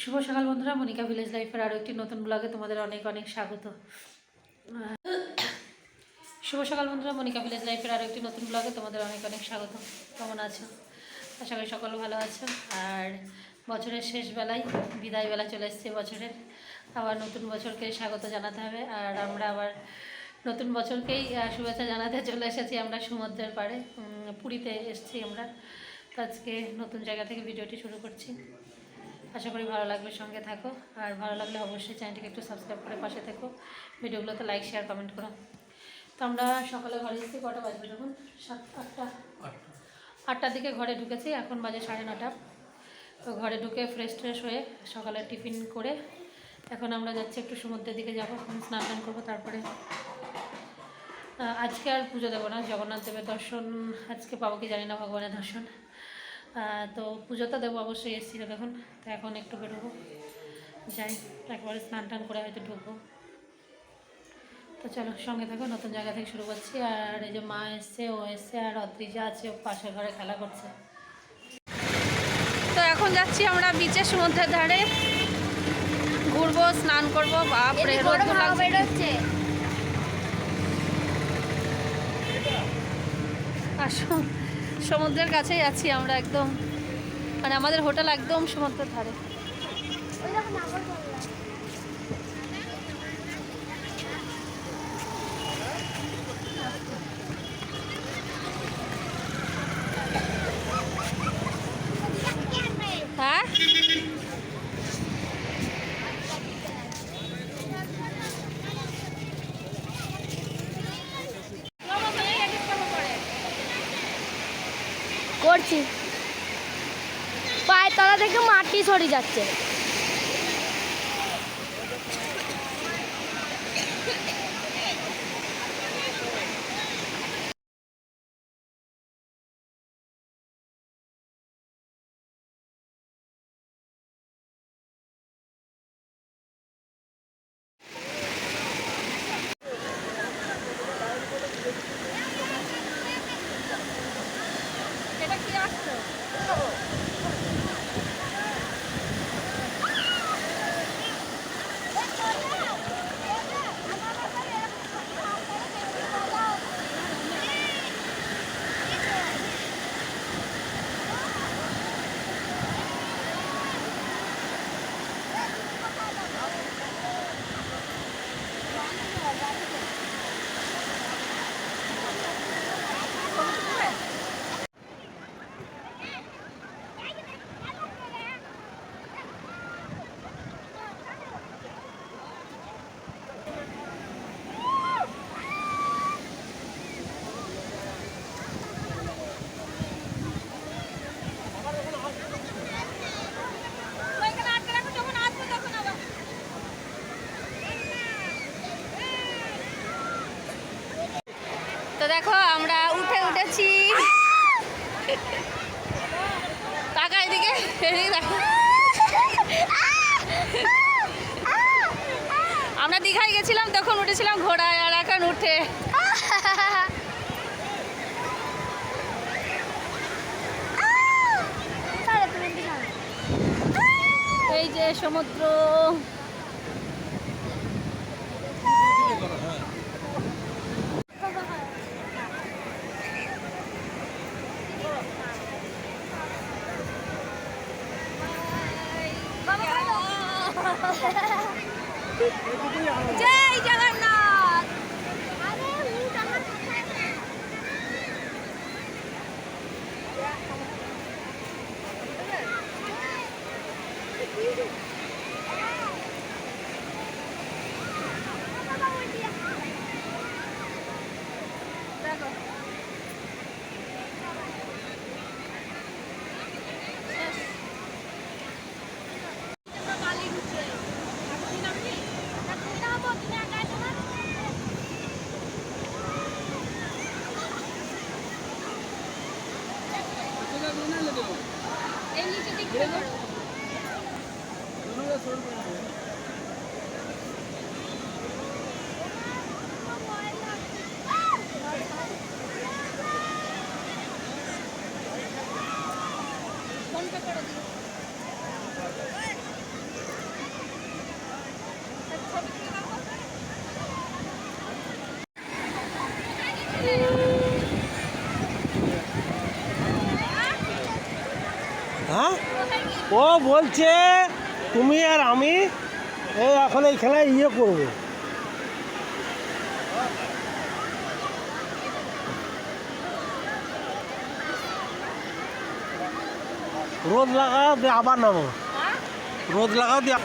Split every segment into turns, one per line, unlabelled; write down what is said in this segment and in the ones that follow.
শুভ সকাল বন্ধুরা, মনিকা ভিলেজ লাইফের আরও একটি নতুন ব্লগে তোমাদের অনেক অনেক স্বাগত। শুভ সকাল বন্ধুরা, মনিকা ভিলেজ লাইফের আরও একটি নতুন ব্লগে তোমাদের অনেক অনেক স্বাগত। কেমন আছো? আশা করি সকল ভালো আছো। আর বছরের শেষ বেলায়, বিদায় বেলা চলে এসছে বছরের। আবার নতুন বছরকে স্বাগত জানাতে হবে। আর আমরা আবার নতুন বছরকেই শুভেচ্ছা জানাতে চলে এসেছি আমরা সমুদ্রের পাড়ে। পুরীতে এসেছি আমরা। আজকে নতুন জায়গা থেকে ভিডিওটি শুরু করছি। আশা করি ভালো লাগবে সঙ্গে থাকো। আর ভালো লাগলে অবশ্যই চ্যানেলটিকে একটু সাবস্ক্রাইব করে পাশে থেকো। ভিডিওগুলোতে লাইক শেয়ার কমেন্ট করো। তো আমরা সকালে ঘরে এসেছি কটা বাজবে যখন? সাত আটটা? আটটার দিকে ঘরে ঢুকেছি এখন বাজে সাড়ে নটা। তো ঘরে ঢুকে ফ্রেশ ট্রেশ হয়ে সকালে টিফিন করে এখন আমরা যাচ্ছি একটু সমুদ্রের দিকে যাব এখন স্নান টান করব তারপরে আজকে আর পুজো দেবো না জগন্নাথ দেবের দর্শন আজকে পাবো কি জানি না ভগবানের দর্শন। তো পুজো তো দেবো অবশ্যই এসেছিল তখন তো এখন একটু বেরোবো। যাই একবারে স্নান টান করে হয়তো ঢুকবো। তো চলো সঙ্গে থাকো নতুন জায়গা থেকে শুরু করছি। আর এই যে মা এসছে ও এসছে আর অদ্রিজা আছে ও পাশের ঘরে খেলা করছে। তো এখন যাচ্ছি আমরা বিচের সমুদ্রের ধারে। ঘুরবো স্নান করব রোদ লাগছে। আর সম- সমুদ্রের কাছেই আছি আমরা একদম মানে আমাদের হোটেল একদম সমুদ্রের ধারে হ্যাঁ
করছি। পায়ের তলা থেকে মাটি সরে যাচ্ছে
এটা কি আসছো তো দেখো, আমরা উঠে উঠেছি। টাকা এদিকে আমরা দীঘায় গেছিলাম, তখন উঠেছিলাম ঘোড়ায় আর এখন উঠে। এই যে সমুদ্র। হ্যাঁ?
ও বলছে তুমি আর আমি এই এখন এই খেলায় ইয়ে করব। রোদ লাগাও দিয়ে আবার নামো। রোদ লাগাও দিয়ে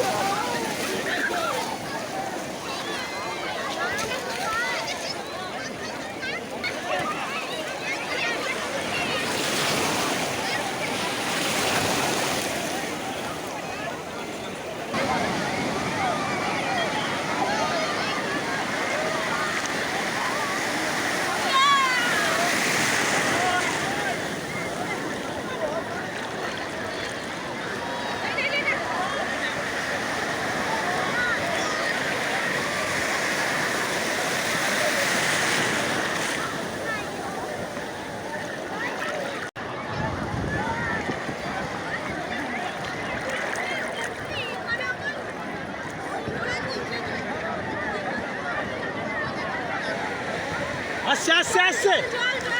Yeah. Chasse, chasse!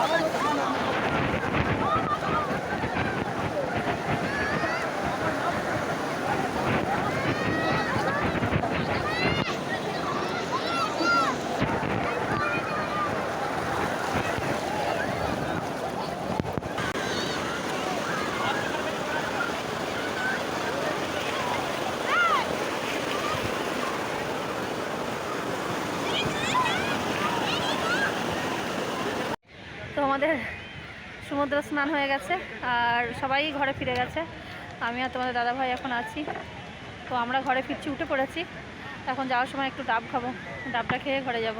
好了。আমাদের
সমুদ্র স্নান হয়ে গেছে আর সবাই ঘরে ফিরে গেছে। আমি আর তোমাদের দাদাভাই এখন আছি। তো আমরা ঘরে ফিরছি, উঠে পড়েছি। এখন যাওয়ার সময় একটু ডাব খাব। ডাবটা খেয়ে ঘরে যাব।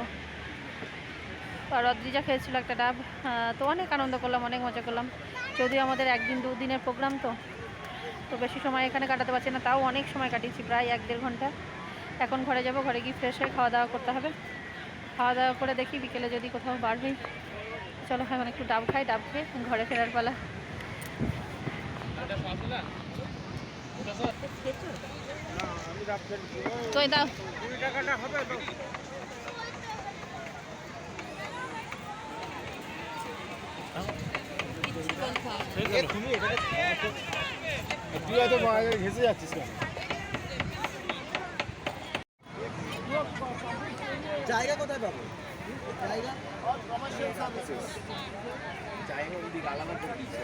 আর রদ্রিজা খেয়েছিল একটা ডাব। তো অনেক আনন্দ করলাম, অনেক মজা করলাম। যদিও আমাদের একদিন, দুদিনের প্রোগ্রাম তো। তো বেশি সময় এখানে কাটাতে পারছি না, তাও অনেক সময় কাটিয়েছি, প্রায় এক দেড় ঘণ্টা। এখন ঘরে যাব, ঘরে গিয়ে ফ্রেশ হয়ে খাওয়া দাওয়া করতে হবে। খাওয়া দাওয়া করে দেখি বিকেলে যদি কোথাও বার চলো এখন একটু ডাব খাই ডাব খেয়ে ঘরে ফেরার পালা।
জায়গা কোথায় পাবো? জায়গা জায়গা ওদিকে আলাদা করে দিচ্ছে